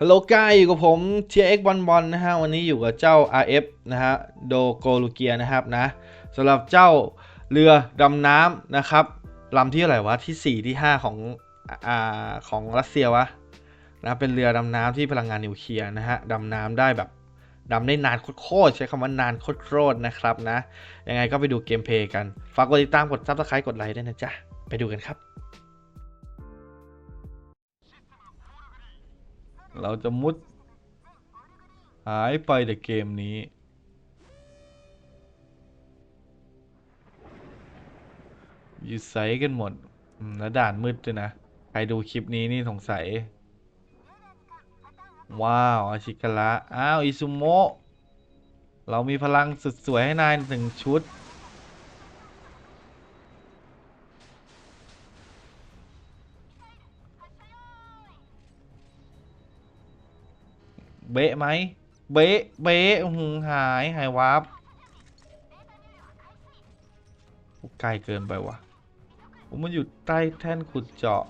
ฮัลโหลกายอยู่กับผม TX บอลบอลนะฮะวันนี้อยู่กับเจ้า RF นะฮะโดโกลูเกียนะครับนะสำหรับเจ้าเรือดำน้ำนะครับลำที่อะไรวะที่ 4 ที่ 5 ของอ่าของรัสเซียวะนะเป็นเรือดำน้ำที่พลังงานนิวเคลียร์นะฮะดำน้ำได้แบบดำได้นานโคตรใช้คำว่านานโคตรนะครับนะยังไงก็ไปดูเกมเพลย์กัน ฝากกดติดตามกด Subscribe กดไลค์ด้วยนะจ๊ะ ไปดูกันครับ เราจะมุด หายไปแต่เกมนี้ อยู่ใสกันหมดแล้วด่านมืดด้วยนะ ใครดูคลิปนี้นี่สงสัย ว้าว อาชิกะระอ้าว อิซุโมะ เรามีพลังสุดสวยให้นายหนึ่งชุด เบะไหมเบะเบะหือหายหายวับไกลเกินไปวะผมมันอยู่ใต้แท่นขุดเจาะ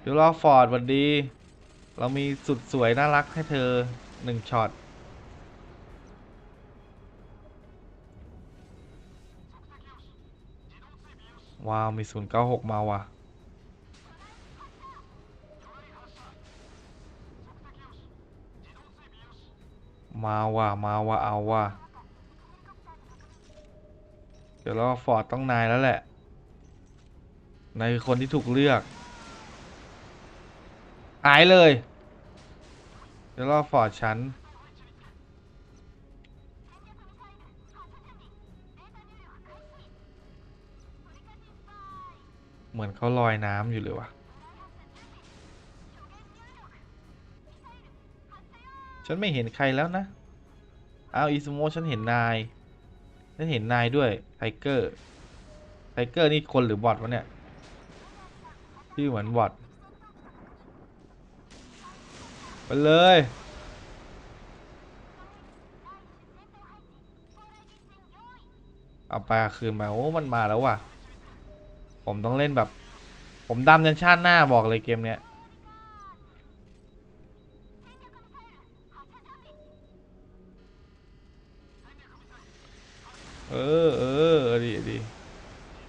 เดี๋ยวรอฟอร์ดหวันดี เรามีสุดสวยน่ารักให้เธอหนึ่งช็อตว้าว มี 096 มาว่ะ มาว่ะมาว่ะเอาว่ะเดี๋ยวเราฟอร์ดต้องนายแล้วแหละนายคือคนที่ถูกเลือกหายเลย เดี๋ยวรอฟอร์ดฉันเหมือนเขาลอยน้ำอยู่เลยวะ ฉันไม่เห็นใครแล้วนะ เอาอีสโมฉันเห็นนาย ฉันเห็นนายด้วยไทเกอร์ไทเกอร์นี่คนหรือบอทวะเนี่ยชื่อเหมือนบอทไปเลยเอาไปเอาคืนมาโอ้มันมาแล้วว่ะ ผมต้องเล่นแบบ ผมดำยันชาติหน้าบอกเลยเกมเนี้ย อเออเอาดีดี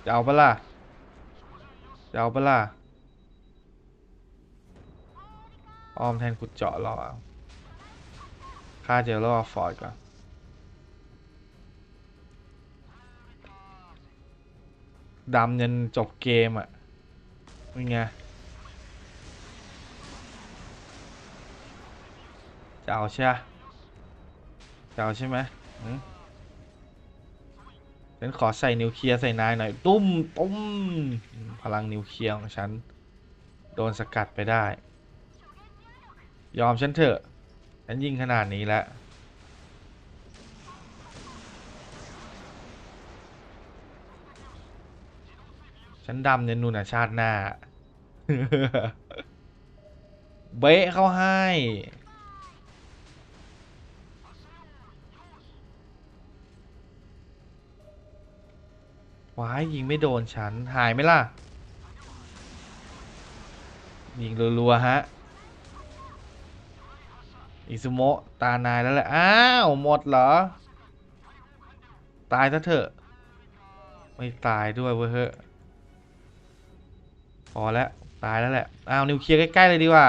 จะเอาปะล่ะจะเอาปะล่ะอ้อมแทนขุดเจาะรอเอาค่าเจอรอฟอร์ดก่อนดำยันจบเกมอะเป็นไงจะเอาใช่จะเอาใช่ไหมหืม ฉันขอใส่นิวเคลียร์ใส่นายหน่อย ตุ้มตุ้มพลังนิวเคลียร์ของฉัน โดนสกัดไปได้ ยอมฉันเถอะ ฉันยิงขนาดนี้แล้วฉันดำเนี่ยนูนอะชาติหน้า เบะเข้าให้ ว้ายยิงไม่โดนฉัน หายไหมล่ะ ยิงรัวๆฮะ อิซุโมะตานายแล้วแหละ อ้าว หมดเหรอ ตายซะเถอะ ไม่ตายด้วยเว้ยเฮ้ยพอแล้ว ตายแล้วแหละ อ้าว นิวเคลียร์ใกล้ ๆ เลยดีกว่า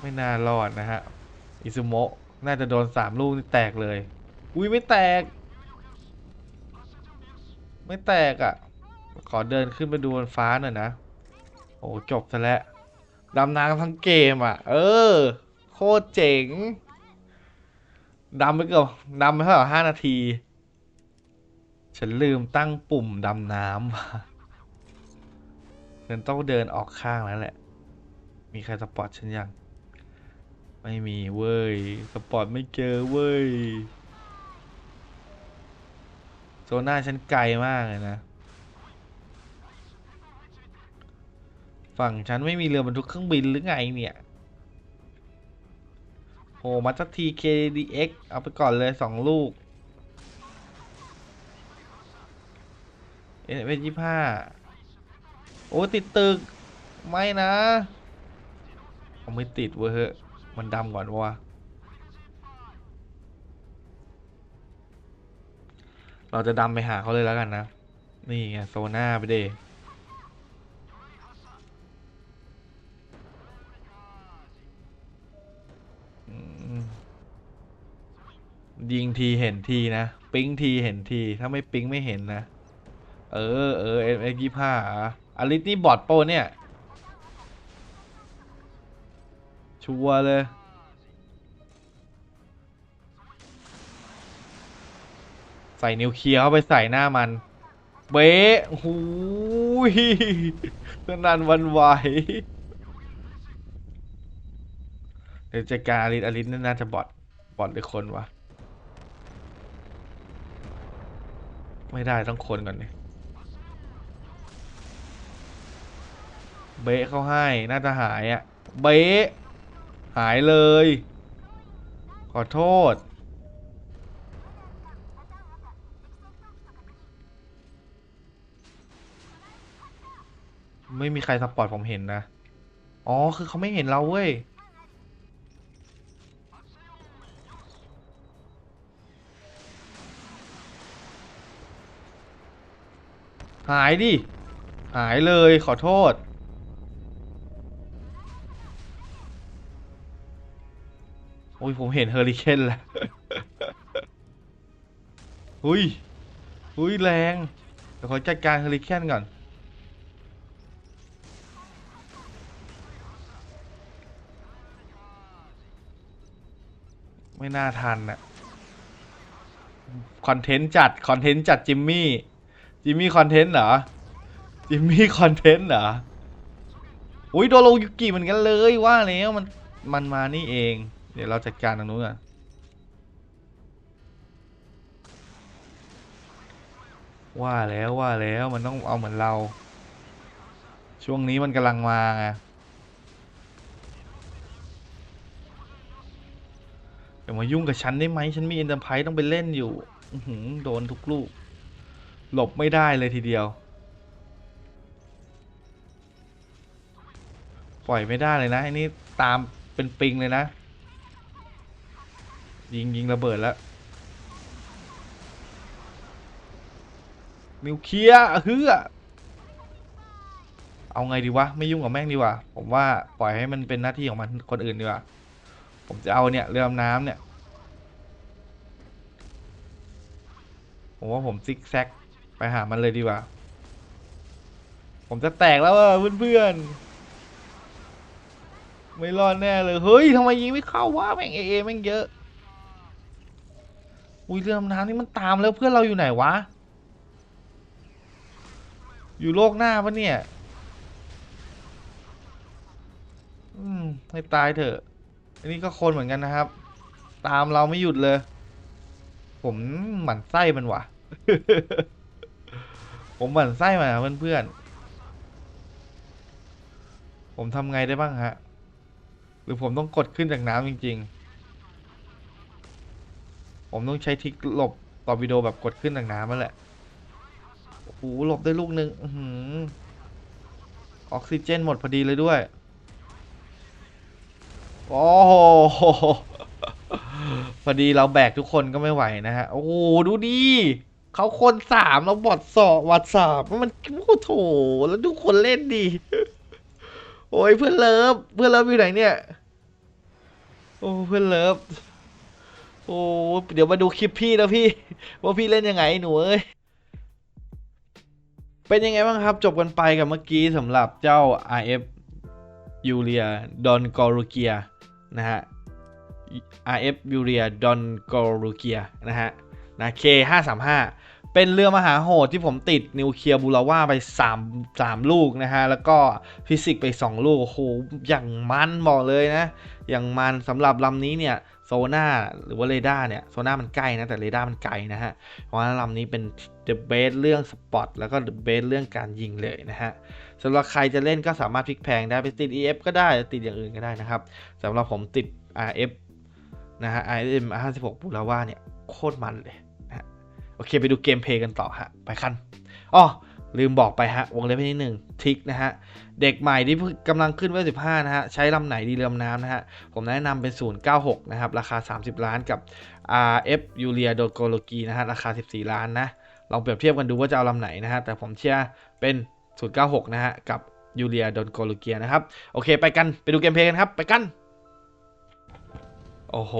ไม่น่ารอดนะฮะ อิซุโมะ น่าจะโดนสามลูกนี่แตกเลย อุ้ยไม่แตก ไม่แตกอะ่ะ ขอเดินขึ้นไปดูบนฟ้าหน่อยนะ โอ้จบซะแล้วดำน้ำทั้งเกมอะ เออ โคตรเจ๋งดำไปเกือบดำไปเท่าไหร่ห้านาที ฉันลืมตั้งปุ่มดำน้ำฉันต้องเดินออกข้างแล้วแหละ มีใครสปอร์ตฉันยัง ไม่มีเว้ย สปอร์ตไม่เจอเว้ย โซน่าฉันไกลมากเลยนะ ฝั่งฉันไม่มีเรือบรรทุกเครื่องบินหรือไงเนี่ยโหมาสักที KDX เอาไปก่อนเลยสองลูก เอ็นเอยี่ห้าโอ้ ติดตึก ไม่นะ เอาไม่ติดเว้ยเฮ้ยมันดำก่อนวะ เราจะดำไปหาเขาเลยแล้วกันนะ นี่ไงโซน่าไปเดอืมยิงทีเห็นทีนะ ปิ๊งทีเห็นที ถ้าไม่ปิ๊งไม่เห็นนะ เออเออเอ็มเอ็กยี่ห้าอลิสนี่บอดโปเนี่ย ชัวร์เลย ส่นิวเคลียร์เข้าไปใส่หน้ามัน เบ๊ะหูยสนันวันไหวเดี๋ยวจัการอลิสอลิสน่าจะบอดบอดหรือคนวะ ไม่ได้ต้องคนก่อนเนี่ยเบะเขาให้ น่าจะหายอะ่ะ เบะหายเลย ขอโทษ ไม่มีใครสปอร์ตผมเห็นนะ อ๋อ คือเขาไม่เห็นเราเว้ย หายดิ หายเลยขอโทษ โอ้ย ผมเห็นเฮอริเคนแล้วหุยหุยแรง เดี๋ยวขอจัดการเฮอริเคนก่อน ไม่น่าทันอะคอนเทนต์จัด คอนเทนต์จัดจิมมี่ จิมมี่คอนเทนต์เหรอ จิมมี่คอนเทนต์เหรอ อุ้ยโดนโลยุกิเหมือนกันเลยว่าแล้วมันมันมานี่เอง เดี๋ยวเราจัดการตรงนู้นก่อนว่าแล้วว่าแล้วมันต้องเอาเหมือนเรา ช่วงนี้มันกำลังมาไง อย่ามายุ่งกับฉันได้ไหม ฉันมีเอ็นเตอร์ไพรส์ต้องไปเล่นอยู่อืโดนทุกลูก หลบไม่ได้เลยทีเดียว ปล่อยไม่ได้เลยนะอ้นี่ตามเป็นปิงเลยนะ ยิงยิงระเบิดแล้วนิวเคลียร์เฮือเอาไงดีวะ ไม่ยุ่งกับแม่งดีว่าผมว่าปล่อยให้มันเป็นหน้าที่ของมันคนอื่นดีกว่า ผมจะเอาเนี่ยเรือดำน้ำเนี่ย ผมว่าผมซิกแซกไปหามันเลยดีกว่า ผมจะแตกแล้วอะเพื่อนๆ ไม่รอดแน่เลย เฮ้ยทำไมยิงไม่เข้าวะแม่งเอเอแม่งเยอะ อุ้ยเรือดำน้ำนี่มันตามแล้วเพื่อนเราอยู่ไหนวะ อยู่โลกหน้าปะเนี่ย อืมให้ตายเถอะ อันนี้ก็คนเหมือนกันนะครับ ตามเราไม่หยุดเลย ผมหมั่นไส้มันว่ะ ผมหมั่นไส้มันอะเพื่อนๆ ผมทำไงได้บ้างฮะ หรือผมต้องกดขึ้นจากน้ำจริง ๆ ผมต้องใช้ทิกหลบต่อวิดีโอแบบกดขึ้นจากน้ำนั่นแหละ โอ้โหหลบได้ลูกหนึ่งอออกซิเจนหมดพอดีเลยด้วย โอ้โหพอดีเราแบกทุกคนก็ไม่ไหวนะฮะ โอ้โห ดูดิเขาคนสามเราบอดสอบวัดสอบมันโอ้โถแล้วดูคนเล่นดิโอ้ยเพื่อนเลิฟ เพื่อนเลิฟอยู่ไหนเนี่ย โอ้เพื่อนเลิฟ โอ้เดี๋ยวมาดูคลิปพี่นะพี่ ว่าพี่เล่นยังไงหนูเอ้ยเป็นยังไงบ้างครับ จบกันไปกับเมื่อกี้สำหรับเจ้า RF ยูเรียดอนกอรูเกีย นะฮะ RF ยูเรียดอนกอรูเกียนะฮะนะ K 5 3 5 เป็นเรือมหาโหดที่ผมติดนิวเคลียร์บูราว่าไป 3 3 ลูกนะฮะ แล้วก็ฟิสิกส์ไป 2 ลูก โอ้โห อย่างมันบอกเลยนะ อย่างมันสำหรับลำนี้เนี่ย โซน่าหรือว่าเรดาร์เนี่ยโซน่ามันใกล้นะแต่เรดาร์มันไกลนะฮะ เพราะฉะนั้นลำนี้เป็น the best เรื่องสปอตแล้วก็ the best เรื่องการยิงเลยนะฮะสำหรับใครจะเล่นก็สามารถพลิกแพงได้ไปติด EF ก็ได้ติดอย่างอื่นก็ได้นะครับสำหรับผมติด RF นะฮะ IM 56บูราว่าเนี่ยโคตรมันเลยนะฮะโอเคไปดูเกมเพลย์กันต่อฮะไปคันอ๋อ ลืมบอกไปฮะ วงเล็บให้นิดหนึ่งทิกนะฮะ เด็กใหม่ที่กำลังขึ้นเวล15นะฮะ ใช้ลำไหนดีเรือดำน้ำนะฮะ ผมแนะนำเป็น 096 นะครับ ราคา 30 ล้านกับ RF ยูเรียโดโกโลกีนะฮะ ราคา 14 ล้านนะ ลองเปรียบเทียบกันดูว่าจะเอาลำไหนนะฮะ แต่ผมเชื่อเป็น 096 นะฮะ กับยูเรียโดโกโลเกียนะครับ โอเค ไปกันไปดูเกมเพลย์กันครับ ไปกัน โอ้โห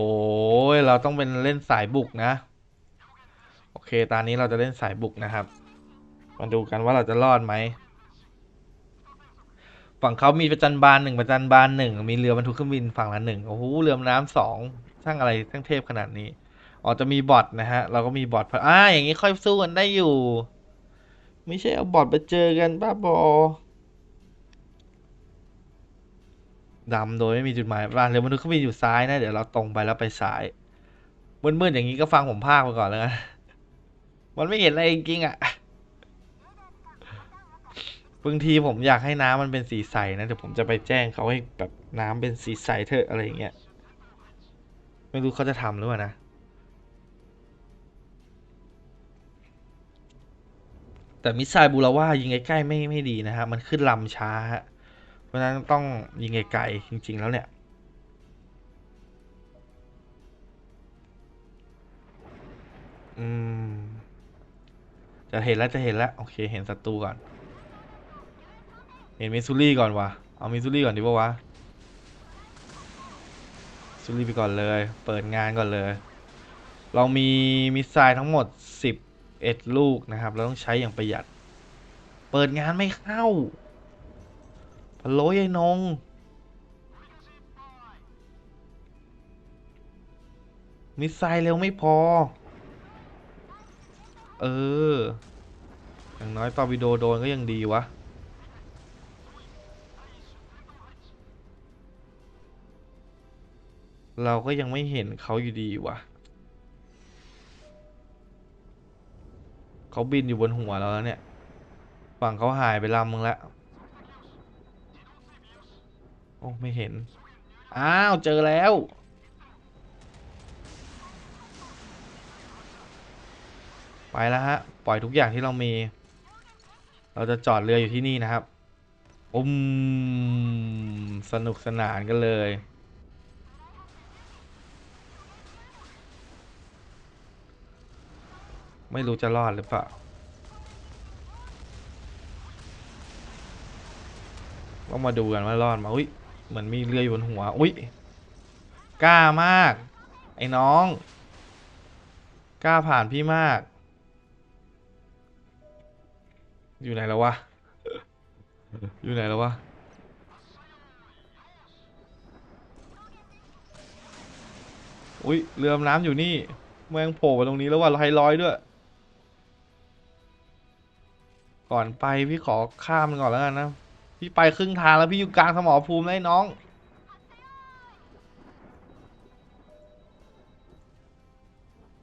เราต้องเป็นเล่นสายบุกนะ โอเค ตอนนี้เราจะเล่นสายบุกนะครับ มาดูกันว่าเราจะรอดไหม ฝั่งเขามีประจันบานหนึ่งประจันบานหนึ่งมีเรือบรรทุกเครื่องบินฝั่งละหนึ่งโอ้โหเรือน้ำสองช่างอะไรช่างเทพขนาดนี้อ๋อจะมีบอทนะฮะ เราก็มีบอทอ่าอย่างนี้ค่อยสู้กันได้อยู่ ไม่ใช่เอาบอทไปเจอกันบ้าบอดำโดยไม่มีจุดหมายบ้านเรือบรรทุกเครื่องบินอยู่ซ้ายนะ เดี๋ยวเราตรงไปแล้วไปซ้ายมืดๆอย่างนี้ก็ฟังผมพากไปก่อนแล้วกันมันไม่เห็นอะไรจริงๆอะ บางทีผมอยากให้น้ำมันเป็นสีใสนะเดี๋ยวผมจะไปแจ้งเขาให้แบบน้ำเป็นสีใสเถอะอะไรอย่างเงี้ยไม่รู้เขาจะทำหรือเปล่านะแต่มิสไซล์บูราว่ายิงใกล้ๆไม่ไม่ดีนะฮะมันขึ้นลำช้าฮะเพราะฉะนั้นต้องยิงไกลๆจริง ๆ แล้วเนี่ยอืมจะเห็นแล้วจะเห็นแล้วโอเคเห็นศัตรูก่อน เห็นมิสซูรี่ก่อนวะเอามิสซูรี่ก่อนดีป่าวะซูรี่ไปก่อนเลย เปิดงานก่อนเลย เรามีมิสไซล์ทั้งหมด 11 ลูกนะครับ เราต้องใช้อย่างประหยัด เปิดงานไม่เข้าพะโล้ยายนงมิสไซล์เร็วไม่พอ เออ อย่างน้อยตอร์ปิโดโดนก็ยังดีวะ เราก็ยังไม่เห็นเขาอยู่ดีวะเขาบินอยู่บนหัวเราแล้วเนี่ย ฝั่งเขาหายไปลำมึงแล้ว โอ้ไม่เห็น อ้าวเจอแล้ว ไปแล้วฮะ ปล่อยทุกอย่างที่เรามี เราจะจอดเรืออยู่ที่นี่นะครับอุมสนุกสนานกันเลย ไม่รู้จะรอดหรือเปล่าต้องมาดูกันว่ารอดมาอุ้ยเหมือนมีเรืออยู่บนหัวอุ้ยกล้ามาก ไอ้น้อง กล้าผ่านพี่มาก อยู่ไหนแล้ววะ อยู่ไหนแล้ววะอุ้ยเรือดำน้ำอยู่นี่แม่งโผล่มาตรงนี้แล้วว่ะไฮลอยด้วย ก่อนไปพี่ขอข้ามมันก่อนแล้วกันนะ พี่ไปครึ่งทางแล้วพี่อยู่กลางสมรภูมิเลยน้อง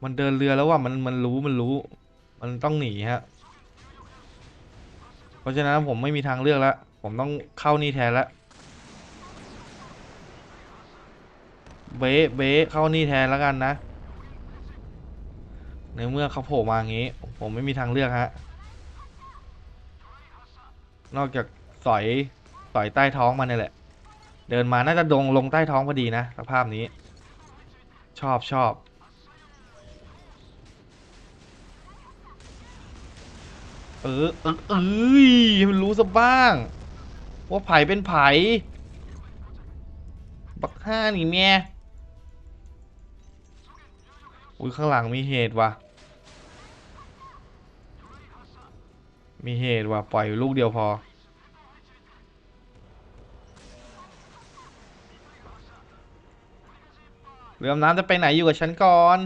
มันเดินเรือแล้วว่ะมันมันรู้มันรู้ มันต้องหนีฮะ เพราะฉะนั้นผมไม่มีทางเลือกแล้ว ผมต้องเข้านี่แทนแล้วเบ๊ะเบ๊ะเข้านี่แทนแล้วกันนะ ในเมื่อเขาโผล่มาอย่างนี้ ผมไม่มีทางเลือกฮะ นอกจากสอยสอยใต้ท้องมันนี่แหละ เดินมาน่าจะดงลงใต้ท้องพอดีนะสภาพนี้ ชอบชอบเออเออเอ้ยให้มันรู้ซะบ้าง ว่าไผ่เป็นไผ่บักห้านี่แม่อุ้ยข้างหลังมีเหตุว่ะ มีเหตุว่ะปล่อยลูกเดียวพอ เรือดำน้ำจะไปไหนอยู่กับฉันก่อน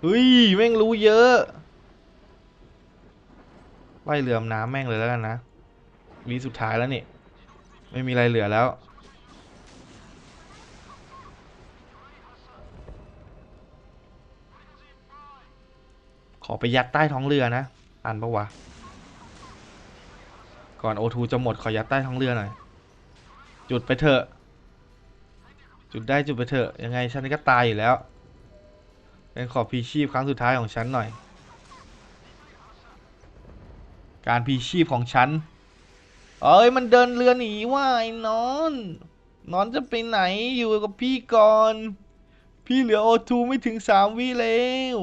เฮ้ยแม่งรู้เยอะไล่เรือดำน้ำแม่งเลยแล้วกันนะวีสุดท้ายแล้วนี่ ไม่มีอะไรเหลือแล้ว ขอไปยัดใต้ท้องเรือนะอ่านปะวะ ก่อนโอทูจะหมดขอยัดใต้ท้องเรือหน่อย จุดไปเถอะ จุดได้จุดไปเถอะ ยังไงฉันก็ตายอยู่แล้ว เป็นขอพีชีพครั้งสุดท้ายของฉันหน่อย การพีชีพของฉัน เอ้ยมันเดินเรือหนีว่าไอ้นอน นอนจะไปไหนอยู่กับพี่ก่อน พี่เหลือโอทูไม่ถึงสามวิแล้ว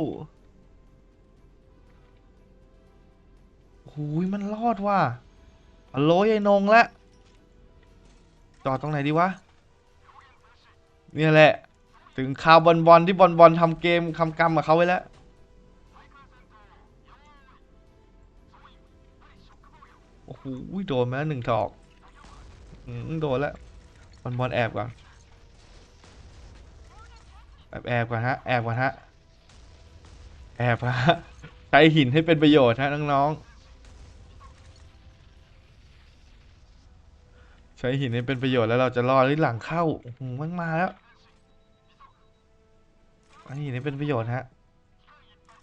หูยมันรอดว่ะโลยไอ้นงละจอดตรงไหนดีวะ เนี่ยแหละ ถึงคาวบอลบอลที่บอลบอลทำเกมทำกรรมกับเขาไว้แล้ว โอ้โหโดนมาแล้วหนึ่งดอกอืมโดนแล้วบอลบอลแอบก่อน แอบแอบก่อนฮะ แอบก่อนฮะ แอบฮะ ใช้หินให้เป็นประโยชน์ฮะน้องๆ ใช้หินให้เป็นประโยชน์แล้วเราจะรอดหรือหลังเข้าโอ้โหมันมาแล้วใช้หินให้เป็นประโยชน์ฮะ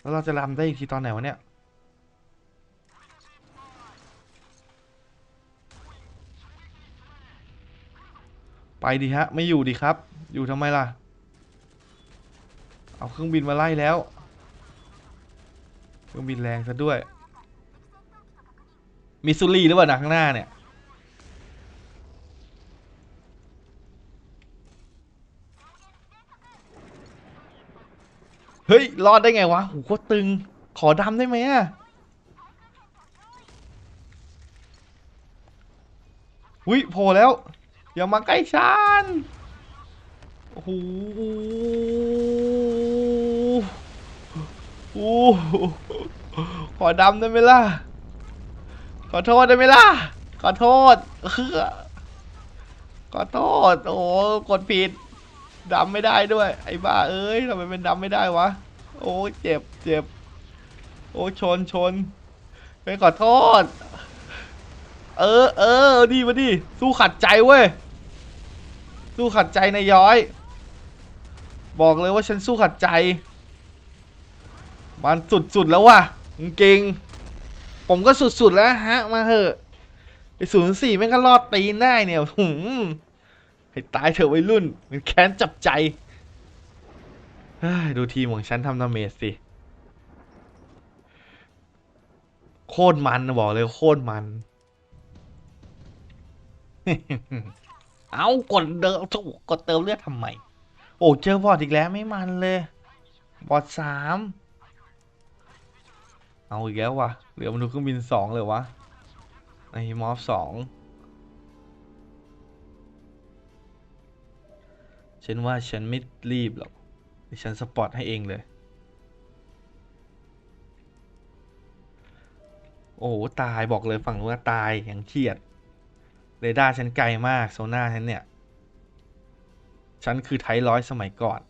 แล้วเราจะรำได้อีกทีตอนไหนวะเนี่ยไปดิฮะ ไม่อยู่ดิครับ อยู่ทำไมล่ะ เอาเครื่องบินมาไล่แล้ว เครื่องบินแรงซะด้วยมิสซูรีหรือเปล่านะข้างหน้าเนี่ย เฮ้ย รอดได้ไงวะโหโคตรตึง ขอดำได้ไหมอะอุ้ยโผล่แล้ว อย่ามาใกล้ฉันโอ้โหโอ้ขอดำได้ไหมล่ะ ขอโทษได้ไหมล่ะ ขอโทษ ขอโทษ โอ้กดผิด ดำไม่ได้ด้วย ไอ้บ้าเอ้ยทำไมเป็นดำไม่ได้วะ โอ้เจ็บเจ็บ โอ้ชนชนไปขอโทษ เออเออดีมาดิสู้ขัดใจเว้ย สู้ขัดใจนายย้อย บอกเลยว่าฉันสู้ขัดใจ มันสุดๆแล้วว่ะจริงผมก็สุดๆแล้วฮะ มาเหอะไอศูนย์สี่แม่งก็รอดตีนได้เนี่ยหืม ให้ตายเถอะวัยรุ่น มันแค้นจับใจดูทีมของฉันทำดาเมจสิ โคตรมันบอกเลยโคตรมัน เอากดเดิมถูกกดเติมเลือดทำไม โอ้เจอบอดอีกแล้วไม่มันเลย บอดสามเอาอีกแล้ววะเหลือมนุษย์เครื่องบินสองเลยวะไอ้มอฟสอง ฉันว่าฉันไม่รีบหรอกฉันสปอตให้เองเลย โอ้โหตายบอกเลยฝั่งนู้นตายอย่างเครียดเรดาร์ฉันไกลมากโซน่าฉันเนี่ย ฉันคือไทร้อยสมัยก่อน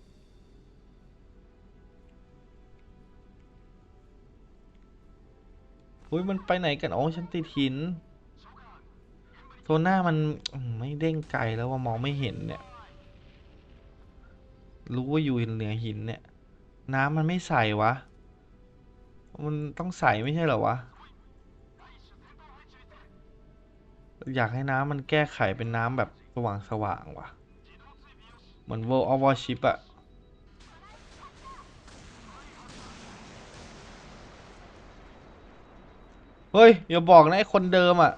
อุ้ยมันไปไหนกันโอ้ฉันติดหินโซน่ามันไม่เด้งไกลแล้วว่ามองไม่เห็นเนี่ย รู้ว่าอยู่เหนือหินเนี่ย น้ำมันไม่ใสวะ มันต้องใสไม่ใช่เหรอวะ อยากให้น้ำมันแก้ไขเป็นน้ำแบบสว่างสว่างว่ะเหมือน World of Warship อะเฮ้ย อย่าบอกนะไอคนเดิมอะ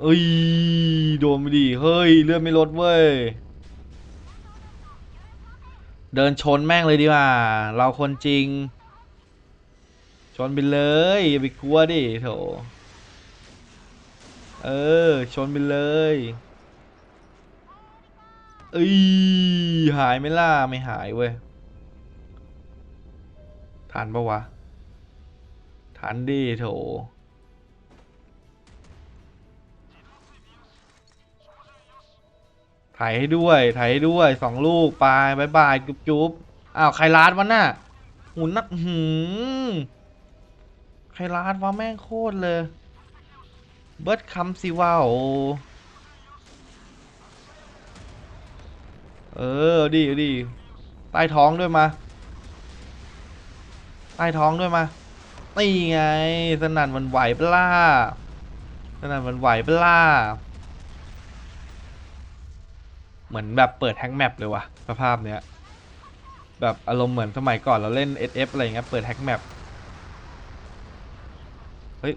เอ้ย โดนไปดิ เฮ้ย เลื่อนไม่ลดเว้ย เดินชนแม่งเลยดีกว่า เราคนจริง ชนไปเลยอย่าไปกลัวดิโถเออ ชนไปเลยเอ้ยหายไม่ล่ะไม่หายเว้ยทันปะวะทันดิโถ ถ่ายให้ด้วยถ่ายให้ด้วยสองลูกไปบายบายจุ๊บจุ๊บอ้าวใครลาดวะน่ะหุ่นนักหืมใครลาดวะแม่งโคตรเลย เบิร์ดคำสิว่าโอเออดีดีใต้ท้องด้วยมาใต้ท้องด้วยมานี่ไง สนั่นหวันไหวเปล่าสนั่นหวันไหวเปล่า เหมือนแบบเปิดแฮงแมปเลยว่ะสภาพเนี้ย แบบอารมณ์เหมือนสมัยก่อนเราเล่น SF อะไรอย่างเงี้ยเปิดแฮกแมปเฮ้ย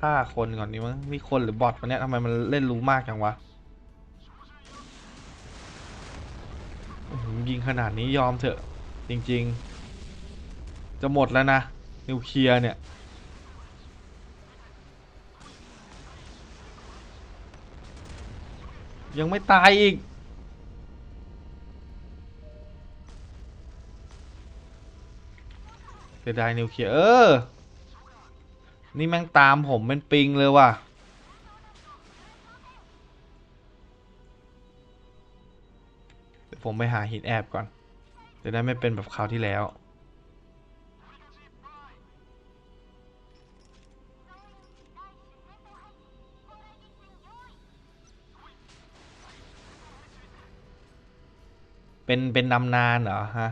ฆ่าคนก่อนนี่มั้งนี่คนหรือบอทวะเนี่ยทำไมมันเล่นรู้มากจังวะยิงขนาดนี้ยอมเถอะ จริง ๆ จะหมดแล้วนะ นิวเคลียร์เนี่ย ยังไม่ตายอีก สียดายนิวเคลียร์เออ นี่แม่งตามผมเป็นปิงเลยว่ะ เดี๋ยวผมไปหาหินแอบก่อน จะได้ไม่เป็นแบบคราวที่แล้วเป็นเป็นนำนานเหรอฮะ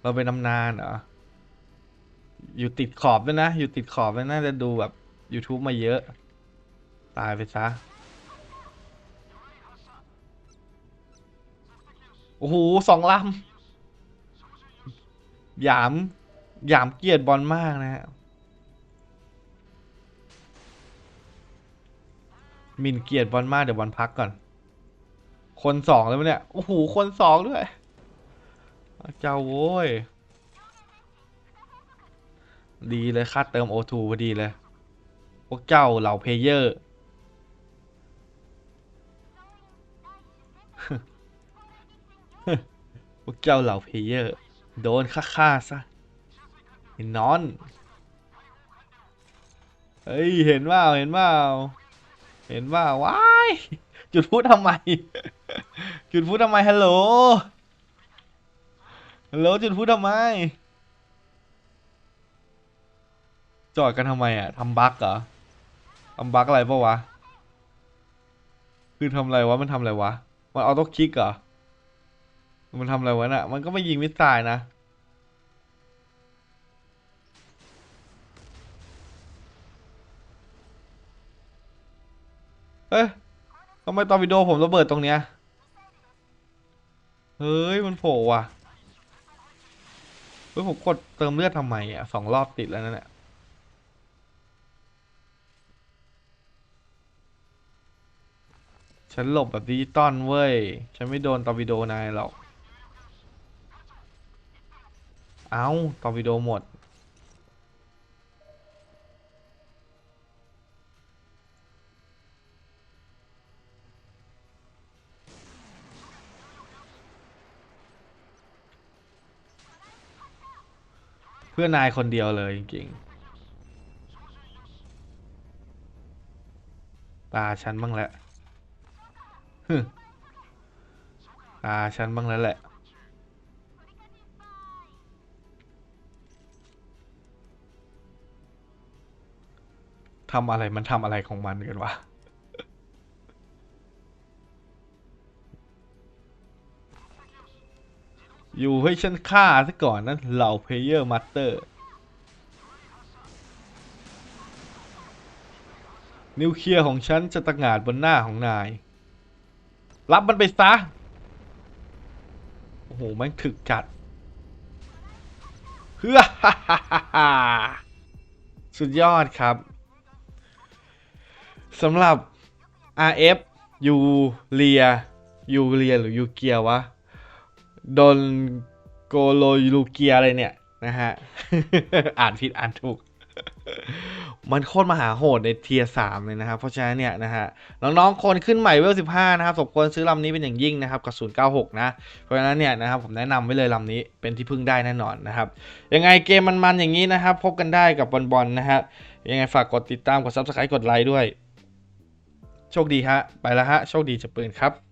เราเป็นนำนานเหรอ อยู่ติดขอบด้วยนะ อยู่ติดขอบด้วยน่าจะดูแบบ YouTube มาเยอะ ตายไปซะ โอ้โหสองลำ หยาม หยามเกียร์บอลมากนะฮะมินเกียร์บอลมากเดี๋ยวบอลพักก่อน คนสองแล้วมั้ยเนี่ย โอ้โห คนสองด้วย เจ้าโว้ย ดีเลยค่าเติม O2 พอดีเลย พวกเจ้าเหล่าเพลเยอร์ พวกเจ้าเหล่าเพลเยอร์ โดนฆ่าฆ่าๆซะไอ้นอน เฮ้ย เห็นว่าเห็นว่าเห็นว่าว้ายจุดพูดทำไม จุดพูดทำไมฮัลโหลฮัลโหลจุดพูดทำไม จอดกันทำไมอะทำบั๊กเหรอทำบั๊กอะไรปะวะ คือทำอะไรวะ มันทำอะไรวะ มันออโต้คลิกเหรอ มันทำอะไรวะน่ะ มันก็ไม่ยิงมิสไซล์นะเอ๊ะทำไมตอนวิดีโอผมระเบิดตรงเนี้ย เฮ้ย มันโผล่ว่ะเฮ้ยผมกดเติมเลือดทำไมอะสองรอบติดแล้วนั่นแหละ ฉันหลบแบบดิจิตอลเว้ย ฉันไม่โดนตอร์ปิโดนายหรอก เอ้าตอร์ปิโดหมด เพื่อนายคนเดียวเลยจริงๆตาฉันบ้างแหละ ตาฉันบ้างแล้วแหละ ทำอะไรมันทำอะไรของมันกันวะอยู่ให้ฉันฆ่าซะก่อนนะเหล่าเพลเยอร์มาสเตอร์ นิวเคลียร์ของฉันจะตะหงาดบนหน้าของนาย รับมันไปซะ โอ้โหแม่งถึกจัดเฮ้อสุดยอดครับสำหรับ RF ยูเลียยูเลียหรือยูเกียวะดนโกโลลูเกียอะไรเนี่ย นะฮะ อ่านผิดอ่านถูก มันโคตรมหาโหดในเทียสามเลยนะครับ เพราะฉะนั้นเนี่ยนะฮะน้องๆคนขึ้นใหม่เวลสิบห้านะครับสมควรซื้อลำนี้เป็นอย่างยิ่งนะครับกับ096นะ เพราะฉะนั้นเนี่ยนะครับผมแนะนำไว้เลยลำนี้เป็นที่พึ่งได้แน่นอนนะครับยังไงเกมมันๆอย่างนี้นะครับ พบกันได้กับบอลบอลนะฮะยังไงฝากกดติดตามกด subscribe กดไลค์ด้วย โชคดีฮะไปแล้วฮะโชคดีจะปืนครับ